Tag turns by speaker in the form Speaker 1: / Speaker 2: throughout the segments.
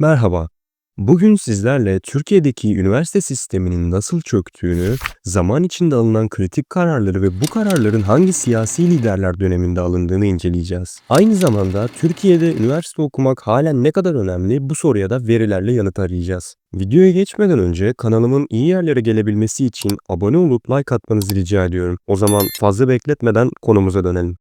Speaker 1: Merhaba. Bugün sizlerle Türkiye'deki üniversite sisteminin nasıl çöktüğünü, zaman içinde alınan kritik kararları ve bu kararların hangi siyasi liderler döneminde alındığını inceleyeceğiz. Aynı zamanda Türkiye'de üniversite okumak halen ne kadar önemli bu soruya da verilerle yanıt arayacağız. Videoya geçmeden önce kanalımın iyi yerlere gelebilmesi için abone olup like atmanızı rica ediyorum. O zaman fazla bekletmeden konumuza dönelim.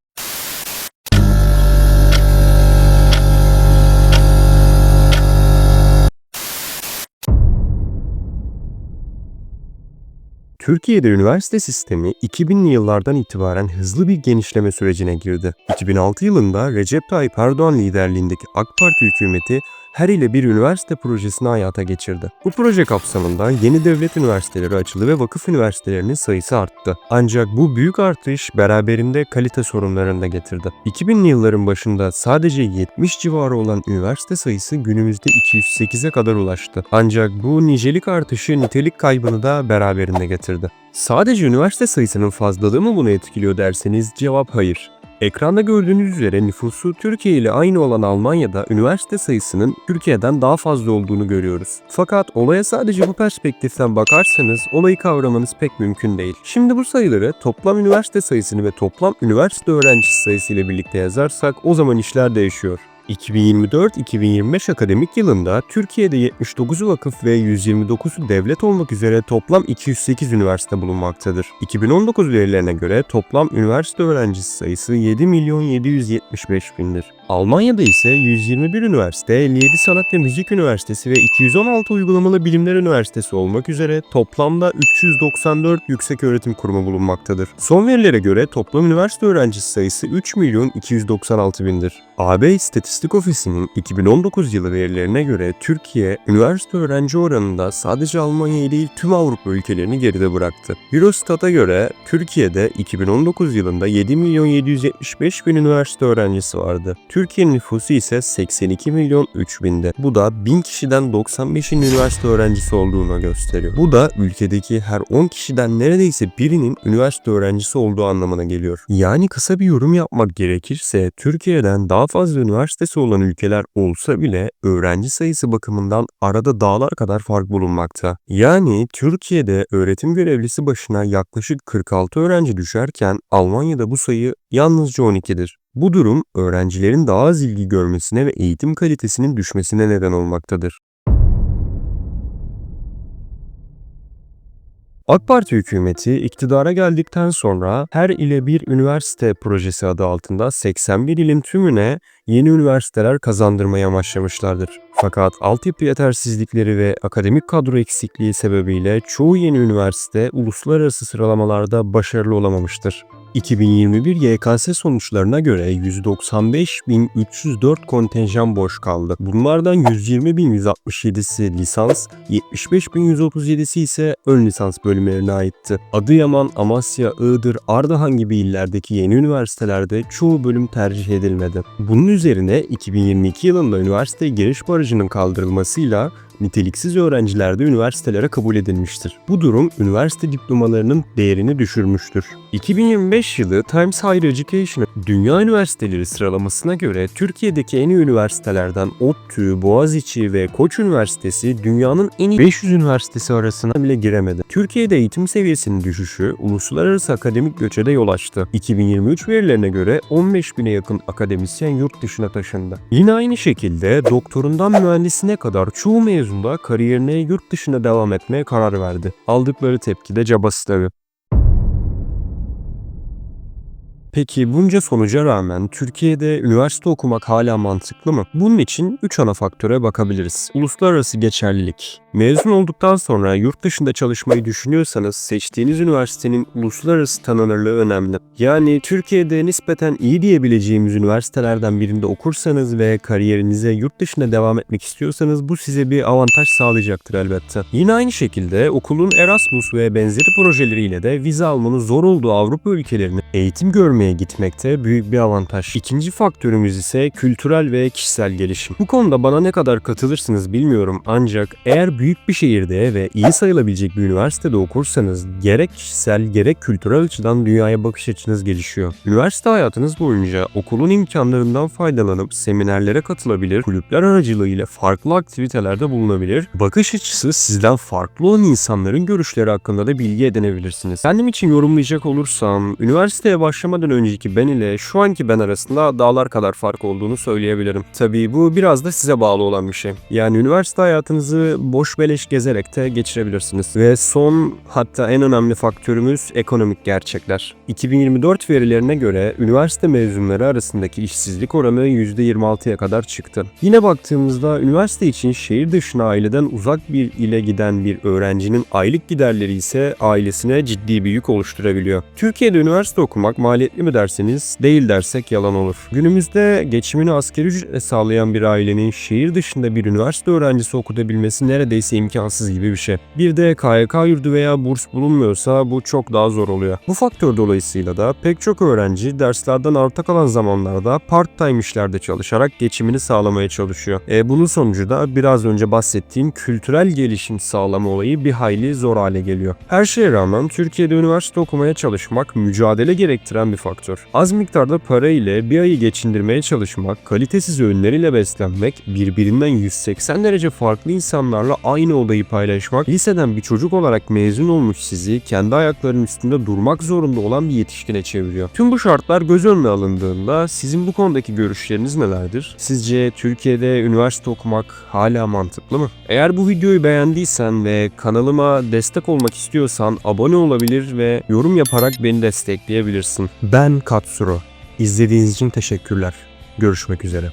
Speaker 1: Türkiye'de üniversite sistemi 2000'li yıllardan itibaren hızlı bir genişleme sürecine girdi. 2006 yılında Recep Tayyip Erdoğan liderliğindeki AK Parti hükümeti her ile bir üniversite projesini hayata geçirdi. Bu proje kapsamında yeni devlet üniversiteleri açıldı ve vakıf üniversitelerinin sayısı arttı. Ancak bu büyük artış beraberinde kalite sorunlarını da getirdi. 2000'li yılların başında sadece 70 civarı olan üniversite sayısı günümüzde 208'e kadar ulaştı. Ancak bu nicelik artışı nitelik kaybını da beraberinde getirdi. Sadece üniversite sayısının fazlalığı mı bunu etkiliyor derseniz cevap hayır. Ekranda gördüğünüz üzere nüfusu Türkiye ile aynı olan Almanya'da üniversite sayısının Türkiye'den daha fazla olduğunu görüyoruz. Fakat olaya sadece bu perspektiften bakarsanız olayı kavramanız pek mümkün değil. Şimdi bu sayıları toplam üniversite sayısını ve toplam üniversite öğrencisi sayısı ile birlikte yazarsak o zaman işler değişiyor. 2024-2025 akademik yılında Türkiye'de 79 vakıf ve 129 devlet olmak üzere toplam 208 üniversite bulunmaktadır. 2019 verilerine göre toplam üniversite öğrencisi sayısı 7 milyon 775 bindir. Almanya'da ise 121 üniversite, 57 sanat ve müzik üniversitesi ve 216 uygulamalı bilimler üniversitesi olmak üzere toplamda 394 yüksek öğretim kurumu bulunmaktadır. Son verilere göre toplam üniversite öğrencisi sayısı 3 milyon 296 bindir. AB İstatistik Ofisi'nin 2019 yılı verilerine göre Türkiye, üniversite öğrenci oranında sadece Almanya değil tüm Avrupa ülkelerini geride bıraktı. Eurostat'a göre Türkiye'de 2019 yılında 7 milyon 775 bin üniversite öğrencisi vardı. Türkiye'nin nüfusu ise 82 milyon 3 binde. Bu da 1000 kişiden 95'in üniversite öğrencisi olduğunu gösteriyor. Bu da ülkedeki her 10 kişiden neredeyse birinin üniversite öğrencisi olduğu anlamına geliyor. Yani kısa bir yorum yapmak gerekirse Türkiye'den daha fazla üniversitesi olan ülkeler olsa bile öğrenci sayısı bakımından arada dağlar kadar fark bulunmakta. Yani Türkiye'de öğretim görevlisi başına yaklaşık 46 öğrenci düşerken Almanya'da bu sayı yalnızca 12'dir. Bu durum öğrencilerin daha az ilgi görmesine ve eğitim kalitesinin düşmesine neden olmaktadır. AK Parti hükümeti iktidara geldikten sonra her ile bir üniversite projesi adı altında 81 ilin tümüne yeni üniversiteler kazandırmaya amaçlamışlardır. Fakat altyapı yetersizlikleri ve akademik kadro eksikliği sebebiyle çoğu yeni üniversite uluslararası sıralamalarda başarılı olamamıştır. 2021 YKS sonuçlarına göre 195.304 kontenjan boş kaldı. Bunlardan 120.167'si lisans, 75.137'si ise ön lisans bölümlerine aitti. Adıyaman, Amasya, Iğdır, Ardahan gibi illerdeki yeni üniversitelerde çoğu bölüm tercih edilmedi. Bunun üzerine 2022 yılında üniversite giriş barajının kaldırılmasıyla niteliksiz öğrenciler de üniversitelere kabul edilmiştir. Bu durum üniversite diplomalarının değerini düşürmüştür. 2025 yılı Times Higher Education Dünya Üniversiteleri sıralamasına göre Türkiye'deki en iyi üniversitelerden ODTÜ, Boğaziçi ve Koç Üniversitesi dünyanın en iyi 500 üniversitesi arasına bile giremedi. Türkiye'de eğitim seviyesinin düşüşü uluslararası akademik göçe de yol açtı. 2023 verilerine göre 15 bine yakın akademisyen yurt dışına taşındı. Yine aynı şekilde doktorundan mühendisine kadar çoğu mezun mezunda kariyerine yurt dışına devam etmeye karar verdi. Aldıkları tepki de cabası tabii. Peki bunca sonuca rağmen Türkiye'de üniversite okumak hala mantıklı mı? Bunun için 3 ana faktöre bakabiliriz. Uluslararası geçerlilik. Mezun olduktan sonra yurt dışında çalışmayı düşünüyorsanız seçtiğiniz üniversitenin uluslararası tanınırlığı önemli. Yani Türkiye'de nispeten iyi diyebileceğimiz üniversitelerden birinde okursanız ve kariyerinize yurt dışında devam etmek istiyorsanız bu size bir avantaj sağlayacaktır elbette. Yine aynı şekilde okulun Erasmus ve benzeri projeleriyle de vize almanın zor olduğu Avrupa ülkelerine eğitim görmeye üniversiteye gitmekte büyük bir avantaj. İkinci faktörümüz ise kültürel ve kişisel gelişim. Bu konuda bana ne kadar katılırsınız bilmiyorum ancak eğer büyük bir şehirde ve iyi sayılabilecek bir üniversitede okursanız gerek kişisel gerek kültürel açıdan dünyaya bakış açınız gelişiyor. Üniversite hayatınız boyunca okulun imkanlarından faydalanıp seminerlere katılabilir, kulüpler aracılığıyla farklı aktivitelerde bulunabilir, bakış açısı sizden farklı olan insanların görüşleri hakkında da bilgi edinebilirsiniz. Kendim için yorumlayacak olursam, üniversiteye başlamadan önceki ben ile şu anki ben arasında dağlar kadar fark olduğunu söyleyebilirim. Tabii bu biraz da size bağlı olan bir şey. Yani üniversite hayatınızı boş beleş gezerek de geçirebilirsiniz. Ve son hatta en önemli faktörümüz ekonomik gerçekler. 2024 verilerine göre üniversite mezunları arasındaki işsizlik oranı %26'ya kadar çıktı. Yine baktığımızda üniversite için şehir dışına aileden uzak bir ile giden bir öğrencinin aylık giderleri ise ailesine ciddi bir yük oluşturabiliyor. Türkiye'de üniversite okumak maliyetli mi derseniz değil dersek yalan olur. Günümüzde geçimini asgari ücretle sağlayan bir ailenin şehir dışında bir üniversite öğrencisi okutabilmesi neredeyse imkansız gibi bir şey. Bir de KYK yurdu veya burs bulunmuyorsa bu çok daha zor oluyor. Bu faktör dolayısıyla da pek çok öğrenci derslerden arta kalan zamanlarda part-time işlerde çalışarak geçimini sağlamaya çalışıyor. E, bunun sonucu da biraz önce bahsettiğim kültürel gelişim sağlama olayı bir hayli zor hale geliyor. Her şeye rağmen Türkiye'de üniversite okumaya çalışmak mücadele gerektiren bir faktör. Az miktarda para ile bir ayı geçindirmeye çalışmak, kalitesiz öğünleriyle beslenmek, birbirinden 180 derece farklı insanlarla aynı odayı paylaşmak, liseden bir çocuk olarak mezun olmuş sizi kendi ayaklarının üstünde durmak zorunda olan bir yetişkine çeviriyor. Tüm bu şartlar göz önüne alındığında sizin bu konudaki görüşleriniz nelerdir? Sizce Türkiye'de üniversite okumak hala mantıklı mı? Eğer bu videoyu beğendiysen ve kanalıma destek olmak istiyorsan abone olabilir ve yorum yaparak beni destekleyebilirsin. Ben Katsuro. İzlediğiniz için teşekkürler. Görüşmek üzere.